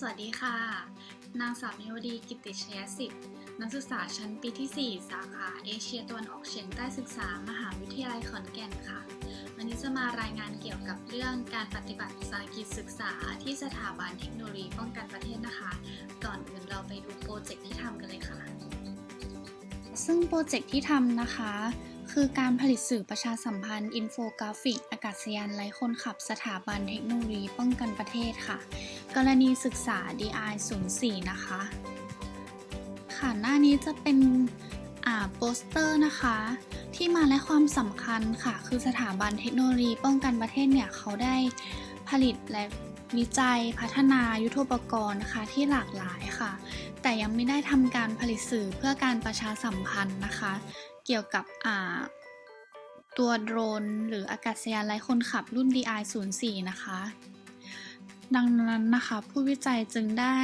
สวัสดีค่ะ นางสาวเมวดีกิติชยสิทธิ์ นักศึกษาชั้นปีที่ 4 สาขาเอเชียตะวันออกเฉียงใต้ศึกษามหาวิทยาลัยขอนแก่นค่ะ วันนี้จะมารายงานเกี่ยวกับเรื่องการปฏิบัติภารกิจศึกษาที่สถาบันเทคโนโลยีป้องกันประเทศนะคะ ก่อนอื่นเราไปดูโปรเจกต์ที่ทำกันเลยค่ะ ซึ่งโปรเจกต์ที่ทำนะคะคือการผลิตสื่อประชาสัมพันธ์ อินโฟกราฟิก อากาศยานไร้คนขับสถาบันเทคโนโลยีป้องกันประเทศค่ะ กรณีศึกษา DI 04นะคะ ค่ะหน้านี้จะเป็นอ่าโปสเตอร์นะคะ ที่มาและความสำคัญค่ะ คือสถาบันเทคโนโลยีป้องกันประเทศเนี่ยเขาได้ผลิตและวิจัยพัฒนายุทโธปกรณ์นะคะที่หลากหลายค่ะ แต่ยังไม่ได้ทำการผลิตสื่อเพื่อการประชาสัมพันธ์นะคะ เกี่ยวกับอ่าตัวโดรน หรืออากาศยานไร้คนขับรุ่น DI 04นะคะ ดังนั้นนะคะ ผู้วิจัยจึงได้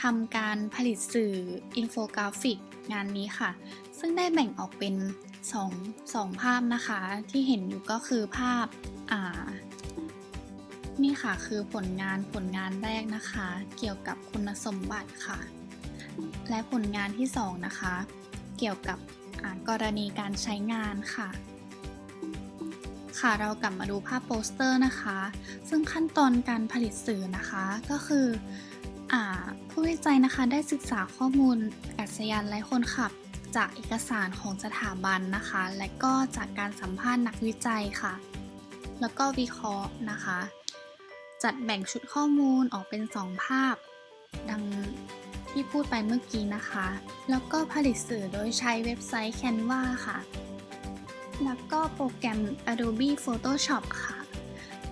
ทำการผลิตสื่ออินโฟกราฟิกงานนี้ค่ะ ซึ่งได้แบ่งออกเป็น2 2ภาพนะคะ ที่เห็นอยู่ก็คือภาพานี่ค่ะคือผลงานผลงานแรกนะคะ เกี่ยวกับคุณสมบัติค่ะ และผลงานที่ 2 นะคะ เกี่ยวกับกรณีการใช้งานค่ะ ค่ะเรากลับมาดูภาพโปสเตอร์นะคะ ซึ่งขั้นตอนการผลิตสื่อนะคะก็คืออผู้วิจัยนะคะได้ศึกษาข้อมูลอากาศยานไร้คนขับ จากเอกสารของสถาบันนะคะ และก็จากการสัมภาษณ์นักวิจัยค่ะ แล้วก็วิเคราะห์นะคะ จัดแบ่งชุดข้อมูลออกเป็น 2 ภาพ ดังที่พูดไปเมื่อกี้นะคะ แล้วก็ผลิตสื่อโดยใช้เว็บไซต์ Canva ค่ะ แล้วก็โปรแกรม Adobe Photoshop ค่ะ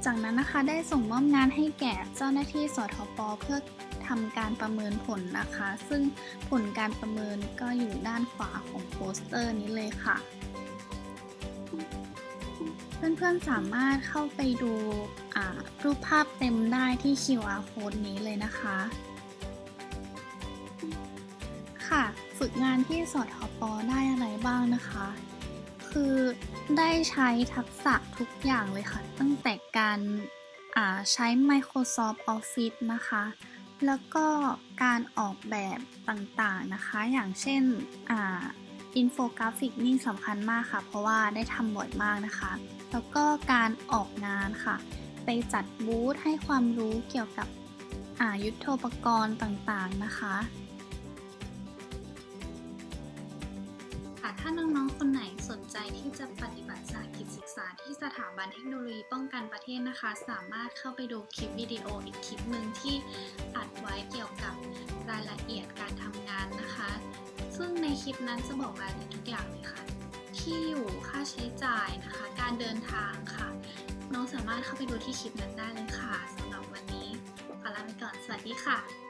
จากนั้นนะคะได้ส่งมอบงานให้แก่เจ้าหน้าที่สทปเพื่อทำการประเมินผลนะคะ ซึ่งผลการประเมินก็อยู่ด้านขวาของโปสเตอร์นี้เลยค่ะ เพื่อนๆสามารถเข้าไปดูรูปภาพเต็มได้ที่ QR code นี้เลยนะคะ ค่ะ ฝึกงานที่สทปได้อะไรบ้างนะคะ คือได้ใช้ทักษะทุกอย่างเลยค่ะ ตั้งแต่การใช้ Microsoft Office นะคะ แล้วก็การออกแบบต่างๆนะคะ อย่างเช่นอินโฟกราฟิกนี่สำคัญมากค่ะ เพราะว่าได้ทำบ่อยมากนะคะ แล้วก็การออกงานค่ะ ไปจัดบูธให้ความรู้เกี่ยวกับยุทโธปกรณ์ต่างๆนะคะ ค่ะถ้าน้อง ๆ คนไหนสนใจที่จะปฏิบัติสาหกิจศึกษาที่สถาบันเทคโนโลยีป้องกันประเทศนะคะ สามารถเข้าไปดูคลิปวิดีโออีกคลิปหนึ่งที่อัดไว้เกี่ยวกับรายละเอียดการทำงานนะคะ ซึ่งในคลิปนั้นจะบอกรายละเอียดทุกอย่างเลยค่ะ ที่อยู่ค่าใช้จ่ายนะคะ การเดินทางค่ะ น้องสามารถเข้าไปดูที่คลิปนั้นได้เลยค่ะสำหรับวันนี้ขอลาไปก่อน สวัสดีค่ะ